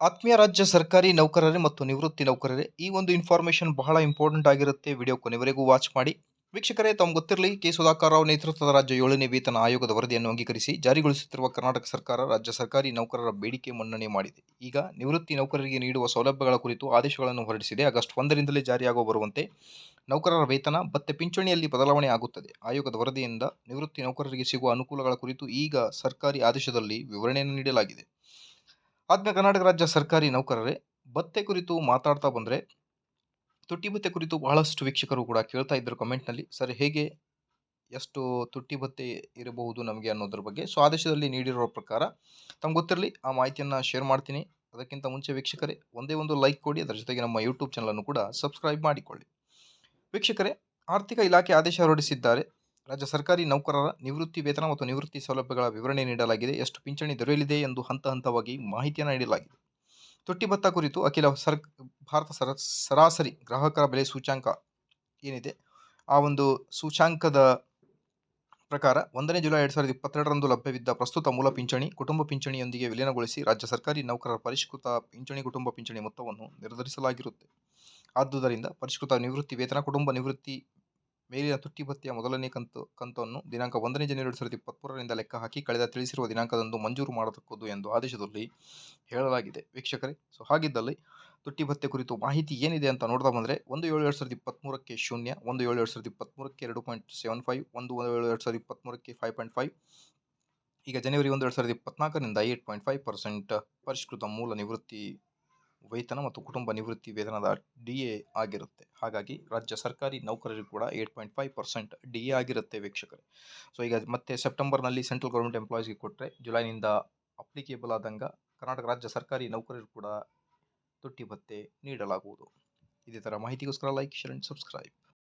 ಆತ್ಮೀಯ ರಾಜ್ಯ ಸರ್ಕಾರಿ ನೌಕರರೇ ಮತ್ತು ನಿವೃತ್ತಿ ನೌಕರರೇ, ಈ ಒಂದು ಇನ್ಫಾರ್ಮೇಷನ್ ಬಹಳ ಇಂಪಾರ್ಟೆಂಟ್ ಆಗಿರುತ್ತೆ ವಿಡಿಯೋ ಕೊನೆವರೆಗೂ ವಾಚ್ ಮಾಡಿ. ವೀಕ್ಷಕರೇ ತಮ್ಗೆ ಗೊತ್ತಿರಲಿ, ಕೆ. ಸುಧಾಕರ್ ರಾವ್ ನೇತೃತ್ವದ ರಾಜ್ಯ ಏಳನೇ ವೇತನ ಆಯೋಗದ ವರದಿಯನ್ನು ಅಂಗೀಕರಿಸಿ ಜಾರಿಗೊಳಿಸುತ್ತಿರುವ ಕರ್ನಾಟಕ ಸರ್ಕಾರ ರಾಜ್ಯ ಸರ್ಕಾರಿ ನೌಕರರ ಬೇಡಿಕೆ ಮನ್ನಣೆ ಮಾಡಿದೆ. ಈಗ ನಿವೃತ್ತಿ ನೌಕರರಿಗೆ ನೀಡುವ ಸೌಲಭ್ಯಗಳ ಕುರಿತು ಆದೇಶಗಳನ್ನು ಹೊರಡಿಸಿದೆ. ಆಗಸ್ಟ್ ಒಂದರಿಂದಲೇ ಜಾರಿಯಾಗುವ ಬರುವಂತೆ ನೌಕರರ ವೇತನ ಮತ್ತೆ ಪಿಂಚಣಿಯಲ್ಲಿ ಬದಲಾವಣೆ ಆಗುತ್ತದೆ. ಆಯೋಗದ ವರದಿಯಿಂದ ನಿವೃತ್ತಿ ನೌಕರರಿಗೆ ಸಿಗುವ ಅನುಕೂಲಗಳ ಕುರಿತು ಈಗ ಸರ್ಕಾರಿ ಆದೇಶದಲ್ಲಿ ವಿವರಣೆಯನ್ನು ನೀಡಲಾಗಿದೆ. ಆತ್ಮ ಕರ್ನಾಟಕ ರಾಜ್ಯ ಸರ್ಕಾರಿ ನೌಕರರೇ ಭತ್ತೆ ಕುರಿತು ಮಾತಾಡ್ತಾ ಬಂದರೆ ತುಟ್ಟಿ ಭತ್ತೆ ಕುರಿತು ಬಹಳಷ್ಟು ವೀಕ್ಷಕರು ಕೂಡ ಕೇಳ್ತಾ ಇದ್ದರು ಕಮೆಂಟ್ನಲ್ಲಿ. ಸರ್, ಹೇಗೆ ಎಷ್ಟು ತುಟ್ಟಿ ಭತ್ತೆ ಇರಬಹುದು ನಮಗೆ ಅನ್ನೋದ್ರ ಬಗ್ಗೆ? ಸೊ, ಆದೇಶದಲ್ಲಿ ನೀಡಿರೋ ಪ್ರಕಾರ, ತಮ್ಗೆ ಗೊತ್ತಿರಲಿ, ಆ ಮಾಹಿತಿಯನ್ನು ಶೇರ್ ಮಾಡ್ತೀನಿ. ಅದಕ್ಕಿಂತ ಮುಂಚೆ ವೀಕ್ಷಕರೇ, ಒಂದೇ ಒಂದು ಲೈಕ್ ಕೊಡಿ. ಅದರ ಜೊತೆಗೆ ನಮ್ಮ ಯೂಟ್ಯೂಬ್ ಚಾನಲನ್ನು ಕೂಡ ಸಬ್ಸ್ಕ್ರೈಬ್ ಮಾಡಿಕೊಳ್ಳಿ. ವೀಕ್ಷಕರೇ, ಆರ್ಥಿಕ ಇಲಾಖೆ ಆದೇಶ ಹೊರಡಿಸಿದ್ದಾರೆ. ರಾಜ್ಯ ಸರ್ಕಾರಿ ನೌಕರರ ನಿವೃತ್ತಿ ವೇತನ ಮತ್ತು ನಿವೃತ್ತಿ ಸೌಲಭ್ಯಗಳ ವಿವರಣೆ ನೀಡಲಾಗಿದೆ. ಎಷ್ಟು ಪಿಂಚಣಿ ದೊರೆಯಲಿದೆ ಎಂದು ಹಂತ ಹಂತವಾಗಿ ಮಾಹಿತಿಯನ್ನು ನೀಡಲಾಗಿದೆ. ತೊಟ್ಟಿ ಭತ್ತ ಕುರಿತು ಅಖಿಲ ಸರ್, ಭಾರತ ಸರ, ಸರಾಸರಿ ಗ್ರಾಹಕರ ಬೆಲೆ ಸೂಚ್ಯಾಂಕ ಏನಿದೆ? ಆ ಒಂದು ಸೂಚ್ಯಾಂಕದ ಪ್ರಕಾರ ಒಂದನೇ ಜುಲೈ ಎರಡು ಸಾವಿರದ ಇಪ್ಪತ್ತೆರಡರಂದು ಲಭ್ಯವಿದ್ದ ಪ್ರಸ್ತುತ ಮೂಲ ಪಿಂಚಣಿ, ಕುಟುಂಬ ಪಿಂಚಣಿಯೊಂದಿಗೆ ವಿಲೀನಗೊಳಿಸಿ ರಾಜ್ಯ ಸರ್ಕಾರಿ ನೌಕರರ ಪರಿಷ್ಕೃತ ಪಿಂಚಣಿ ಕುಟುಂಬ ಪಿಂಚಣಿ ಮೊತ್ತವನ್ನು ನಿರ್ಧರಿಸಲಾಗಿರುತ್ತೆ. ಆದ್ದರಿಂದ ಪರಿಷ್ಕೃತ ನಿವೃತ್ತಿ ವೇತನ, ಕುಟುಂಬ ನಿವೃತ್ತಿ ಮೇಲಿನ ತುಟ್ಟಿ ಭತ್ಯೆಯ ಮೊದಲನೇ ಕಂತು, ಕಂತನ್ನು ದಿನಾಂಕ ಒಂದನೇ ಜನವರಿ ಎರಡು ಸಾವಿರದ ಇಪ್ಪತ್ತ್ಮೂರರಿಂದ ಲೆಕ್ಕ ಹಾಕಿ ಕಳೆದ ತಿಳಿಸಿರುವ ದಿನಾಂಕದಂದು ಮಂಜೂರು ಮಾಡತಕ್ಕದ್ದು ಎಂದು ಆದೇಶದಲ್ಲಿ ಹೇಳಲಾಗಿದೆ. ವೀಕ್ಷಕರೇ, ಸೊ ಹಾಗಿದ್ದಲ್ಲಿ ತುಟ್ಟಿ ಭತ್ಯೆ ಕುರಿತು ಮಾಹಿತಿ ಏನಿದೆ ಅಂತ ನೋಡ್ತಾ ಬಂದರೆ ಒಂದು ಏಳು ಎರಡು ಸಾವಿರದ ಇಪ್ಪತ್ತ್ಮೂರಕ್ಕೆ ಶೂನ್ಯ, ಒಂದು ಏಳು ಎರಡು ಸಾವಿರದ ಇಪ್ಪತ್ತ್ಮೂರಕ್ಕೆ ಎರಡು ಪಾಯಿಂಟ್ ಸೆವೆನ್ ಫೈವ್, ಒಂದು ಏಳು ಎರಡು ಸಾವಿರದ ಇಪ್ಪತ್ತ್ಮೂರಕ್ಕೆ ಫೈವ್ ಪಾಯಿಂಟ್ ಫೈವ್, ಈಗ ಜನವರಿ ಒಂದು ಎರಡು ಸಾವಿರದ ಇಪ್ಪತ್ನಾಲ್ಕರಿಂದ ಏಟ್ ಪಾಯಿಂಟ್ ಫೈವ್ ಪರ್ಸೆಂಟ್ ಪರಿಷ್ಕೃತ ಮೂಲ ನಿವೃತ್ತಿ ವೇತನ ಮತ್ತು ಕುಟುಂಬ ನಿವೃತ್ತಿ ವೇತನದ ಡಿ ಎ ಆಗಿರುತ್ತೆ. ಹಾಗಾಗಿ ರಾಜ್ಯ ಸರ್ಕಾರಿ ನೌಕರರಿಗೂ ಕೂಡ eight point five percent D A ಆಗಿರುತ್ತೆ ವೀಕ್ಷಕರೇ. ಸೊ ಈಗ ಮತ್ತೆ ಸೆಪ್ಟೆಂಬರ್ನಲ್ಲಿ ಸೆಂಟ್ರಲ್ ಗೌರ್ಮೆಂಟ್ ಎಂಪ್ಲಾಯೀಸ್ಗೆ ಕೊಟ್ಟರೆ ಜುಲೈನಿಂದ ಅಪ್ಲಿಕೇಬಲ್ ಆದಂಗ ಕರ್ನಾಟಕ ರಾಜ್ಯ ಸರ್ಕಾರಿ ನೌಕರರು ಕೂಡ ತುಟ್ಟಿ ಭತ್ತೆ ನೀಡಲಾಗುವುದು. ಇದೇ ಥರ ಮಾಹಿತಿಗೋಸ್ಕರ ಲೈಕ್ ಶೇರ್ ಆ್ಯಂಡ್ ಸಬ್ಸ್ಕ್ರೈಬ್